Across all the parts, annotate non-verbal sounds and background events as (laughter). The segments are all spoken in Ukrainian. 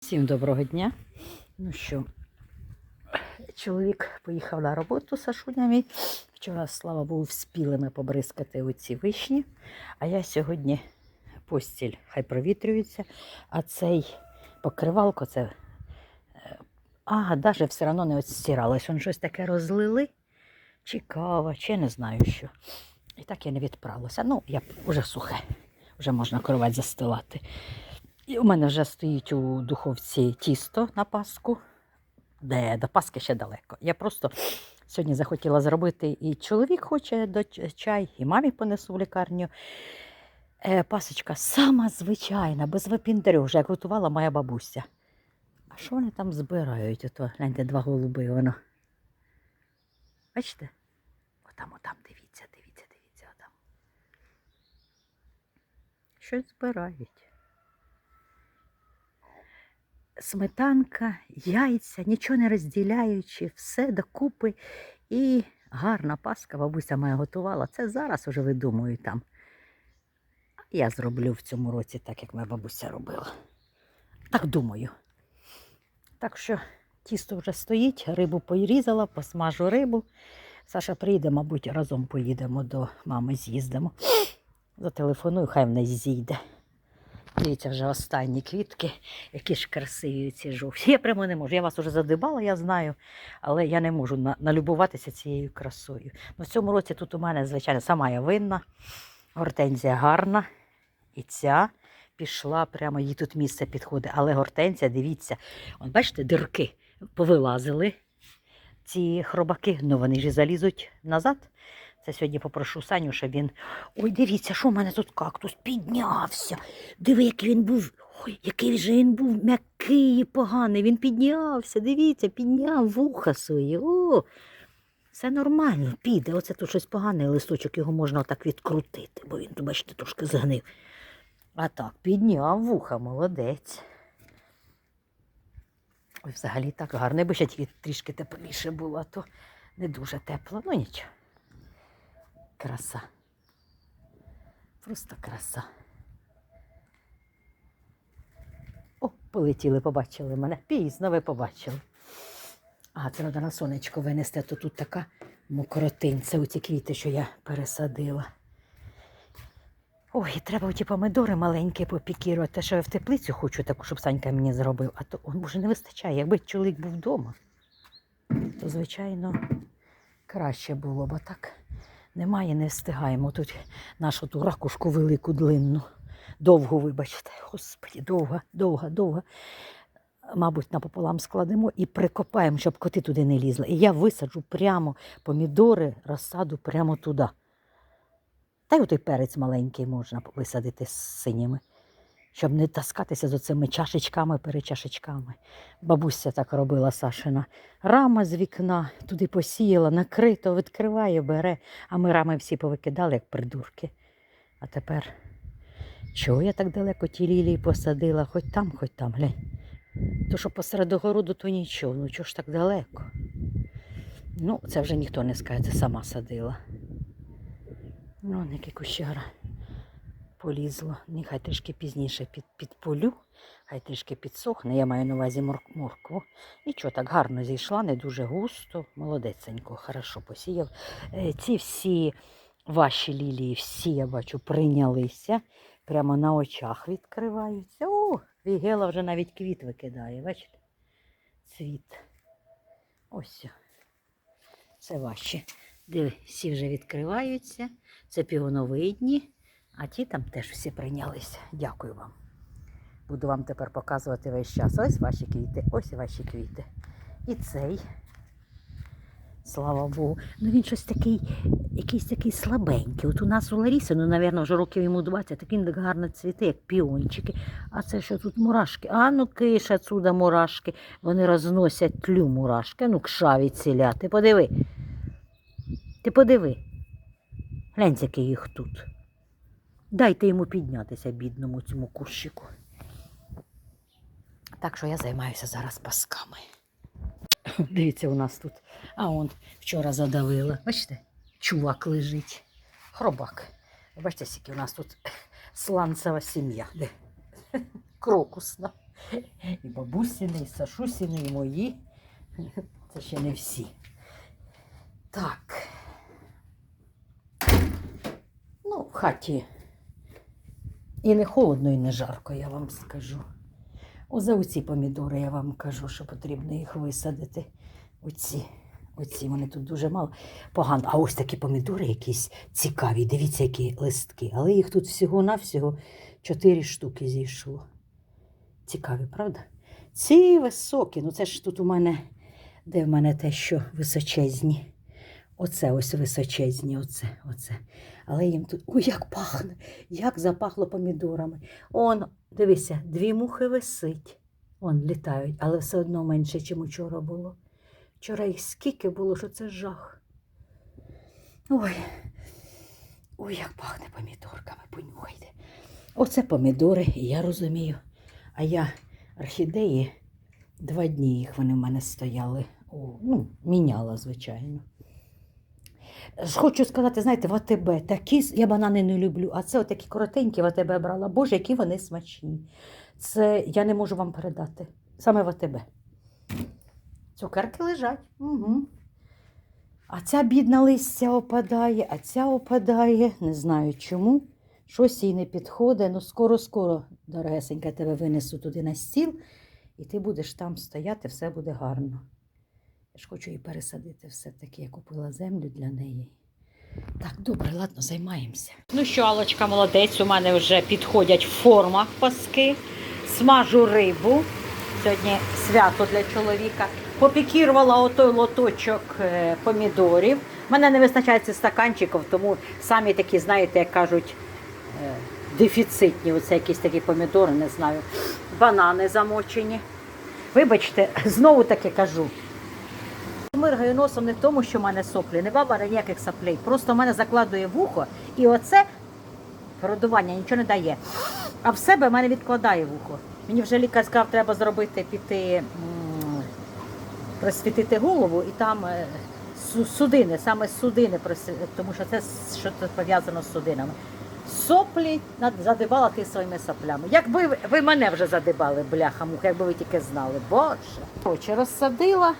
Всім доброго дня. Ну що, чоловік поїхав на роботу з Сашунями. Вчора, слава Богу, вспіли ми побризкати оці вишні. А я сьогодні постіль хай провітрюється, а цей покривалко це. е, А, навіть все одно не отстиралось. Він щось таке розлили. Чи кава, чи не знаю що. І так я не відправилася. Ну, я вже сухе, вже можна кровать застилати. І у мене вже стоїть у духовці тісто на паску, де до паски ще далеко. Я просто сьогодні захотіла зробити і чоловік хоче до чай, і мамі понесу в лікарню. Е, пасочка сама звичайна, без випіндрю, вже як готувала моя бабуся. А що вони там збирають? Ото, гляньте, два голуби воно. Бачите? Отам, отам, дивіться, дивіться, дивіться, отам. Щось збирають сметанка, яйця, нічого не розділяючи, все докупи. І гарна паска бабуся моя готувала. Це зараз уже видумую там. Я зроблю в цьому році так, як моя бабуся робила. Так думаю. Так що тісто вже стоїть, рибу порізала, посмажу рибу. Саша прийде, мабуть, разом поїдемо до мами, з'їздимо. Зателефоную, хай в неї зійде. Дивіться, вже останні квітки, які ж красиві ці жовті. Я прямо не можу. Я вас уже задибала, я знаю, але я не можу на- налюбуватися цією красою. Ну, в цьому році тут у мене, звичайно, сама я винна. Гортензія гарна. І ця пішла, прямо їй тут місце підходить. Але гортензія, дивіться, от бачите, дирки повилазили ці хробаки, ну вони ж залізуть назад. Це сьогодні попрошу Саню, щоб він. Ой, дивіться, що в мене тут кактус піднявся. Диви, який він був. Ой, який же він був м'який і поганий. Він піднявся, дивіться, підняв вуха свої. О, все нормально, піде. Оце тут щось погане, листочок його можна отак відкрутити, бо він, бачите, трошки згнив. А так, підняв вуха, молодець. Ой, взагалі так гарно, бо ще тільки трішки тепліше було, то не дуже тепло. Ну нічого. Краса. Просто краса. О, полетіли, побачили мене. Пізно ви побачили. А, це треба на сонечко винести, а то тут така мокротинь. Це оці квіти, що я пересадила. Ой, треба оті помидори маленькі попікірувати. Те, що я в теплицю хочу таку, щоб Санька мені зробив. А то може не вистачає. Якби чоловік був вдома, то, звичайно, краще було, бо так немає, не встигаємо. Тут нашу ту ракушку велику длинну. Довго, вибачте. Господі, довга, довга, довга. Мабуть, напополам складемо і прикопаємо, щоб коти туди не лізли. І я висаджу прямо помідори, розсаду прямо туди. Та й отой перець маленький можна висадити з синіми, щоб не таскатися з оцими чашечками, перечашечками. Бабуся так робила Сашина. Рама з вікна туди посіяла, накрито, відкриває, бере, а ми рами всі повикидали, як придурки. А тепер, чого я так далеко ті лілії посадила, хоч там, хоч там, глянь. То що посеред огороду, то нічого, ну чого ж так далеко? Ну, це вже ніхто не скаже, це сама садила. Ну, яке кущара полізло. Нехай трішки пізніше під, підполю, хай трішки підсохне. Я маю на увазі мор- моркву. Нічого, так гарно зійшла, не дуже густо. Молодеценько, хорошо посіяв. Е, Ці всі ваші лілії, всі, я бачу, прийнялися. Прямо на очах відкриваються. О, Вігела вже навіть квіт викидає, бачите? Цвіт. Ось. Це ваші. Всі вже відкриваються. Це пігоновидні, а ті там теж всі прийнялися. Дякую вам. Буду вам тепер показувати весь час. Ось ваші квіти, ось ваші квіти. І цей. Слава Богу. Ну він щось такий, якийсь такий слабенький. От у нас у Ларіси, ну, напевно, вже років йому 20, так він так гарно цвіте, як піончики. А це що тут мурашки? А ну киш отсюда мурашки. Вони розносять тлю мурашки. Ну, кшаві ціля. Ти подиви. Ти подиви. Глянь, який їх тут. Дайте йому піднятися, бідному цьому кущику. Так що я займаюся зараз пасками. (coughs) Дивіться, у нас тут. А он вчора задавила. Бачите, чувак лежить. Хробак. Бачите, скільки у нас тут (coughs) сланцева сім'я. (coughs) Крокусна. І бабусіни, і Сашусіни, і мої. Це ще не всі. Так. Ну, в хаті і не холодно, і не жарко, я вам скажу. О, за оці помідори я вам кажу, що потрібно їх висадити. Оці. Оці вони тут дуже мало. Погано. А ось такі помідори якісь цікаві. Дивіться, які листки. Але їх тут всього-навсього чотири штуки зійшло. Цікаві, правда? Ці високі. Ну це ж тут у мене, де в мене те, що височезні. Оце ось височезні, оце, оце. Але їм тут. Ой, як пахне! Як запахло помідорами. Он, дивися, дві мухи висить. Он літають, але все одно менше, ніж учора було. Вчора їх скільки було, що це жах. Ой, ой, як пахне помідорками, понюхайте. Оце помідори, я розумію. А я орхідеї, два дні їх вони в мене стояли. Ну, міняла, звичайно. Хочу сказати, знаєте, в АТБ такі, я банани не люблю, а це такі коротенькі в АТБ брала. Боже, які вони смачні. Це я не можу вам передати. Саме в АТБ. Цукерки лежать. Угу. А ця бідна листя опадає, а ця опадає. Не знаю чому. Щось їй не підходить. Ну, скоро-скоро, дорогесенька, тебе винесу туди на стіл, і ти будеш там стояти, все буде гарно. Я ж хочу її пересадити все-таки. Я купила землю для неї. Так, добре, ладно, займаємося. Ну що, Алочка, молодець, у мене вже підходять в формах паски. Смажу рибу. Сьогодні свято для чоловіка. Попікірувала отой лоточок е, помідорів. Мене не вистачає стаканчиків, тому самі такі, знаєте, як кажуть, е, дефіцитні. Оце якісь такі помідори, не знаю. Банани замочені. Вибачте, (laughs) знову таки кажу. Миргаю носом не в тому, що в мене соплі, не баба ніяких соплей. Просто в мене закладує вухо, і оце продування нічого не дає. А в себе в мене відкладає вухо. Мені вже лікар сказав, треба зробити піти, просвітити голову і там е, судини, саме судини, тому що це що пов'язано з судинами. Соплі задибала ти своїми соплями. Якби ви, мене вже задибали, бляха муха, якби ви тільки знали. Боже. Коротше, розсадила.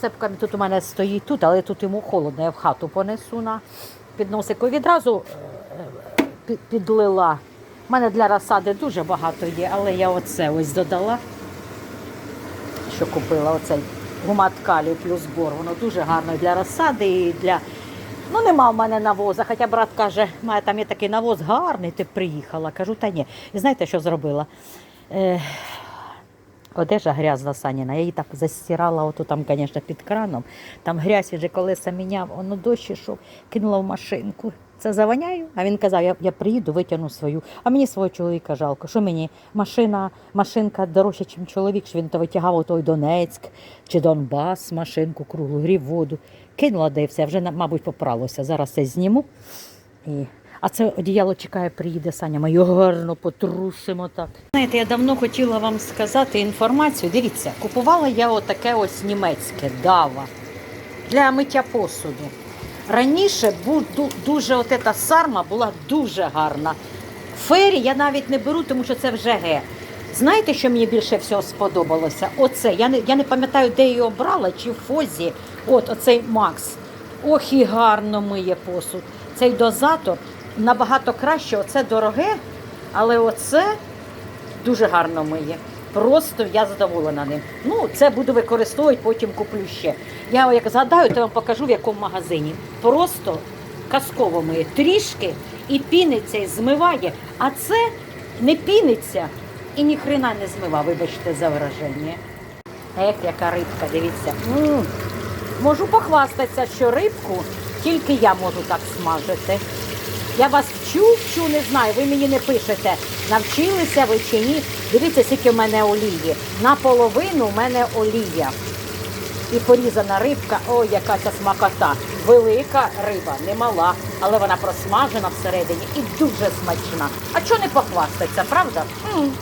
Цепка тут у мене стоїть тут, але тут йому холодно, я в хату понесу на підносику. Відразу е, підлила. У мене для розсади дуже багато є, але я оце ось додала, що купила оцей гумат калію плюс бор. Воно дуже гарно для розсади і для. Ну, нема в мене навоза. Хоча брат каже, має там є такий навоз гарний, ти приїхала. Кажу, та ні. І знаєте, що зробила? Е, Одежа грязна Саніна, я її так застирала, ото там, звісно, під краном. Там грязь вже колеса міняв, воно дощ ішов, кинула в машинку. Це заваняю. А він казав, я, я приїду, витягну свою. А мені свого чоловіка жалко. Що мені? Машина, машинка дорожча, ніж чоловік, що він то витягав той Донецьк чи Донбас, машинку круглу, грів воду. Кинула, де все, вже, мабуть, попралося. Зараз це зніму. І... А це одіяло чекає, приїде Саня. Ми його гарно потрусимо так. Знаєте, я давно хотіла вам сказати інформацію. Дивіться, купувала я отаке ось німецьке дава для миття посуду. Раніше дуже от ета сарма була дуже гарна. Фері я навіть не беру, тому що це вже ге. Знаєте, що мені більше всього сподобалося? Оце. Я не, я не пам'ятаю, де її обрала, чи в фозі. От оцей Макс. Ох, і гарно миє посуд. Цей дозатор набагато краще, оце дороге, але оце дуже гарно миє. Просто я задоволена ним. Ну, це буду використовувати, потім куплю ще. Я як згадаю, то вам покажу в якому магазині. Просто казково миє. Трішки і піниться, і змиває. А це не піниться і ніхрена не змива, вибачте за вираження. Ех, яка рибка, дивіться. м Можу похвастатися, що рибку тільки я можу так смажити. Я вас вчу, вчу, не знаю, ви мені не пишете, навчилися ви чи ні. Дивіться, скільки в мене олії. Наполовину в мене олія. І порізана рибка, ой, яка ця смакота. Велика риба, не мала, але вона просмажена всередині і дуже смачна. А чого не похвастаться, правда? М.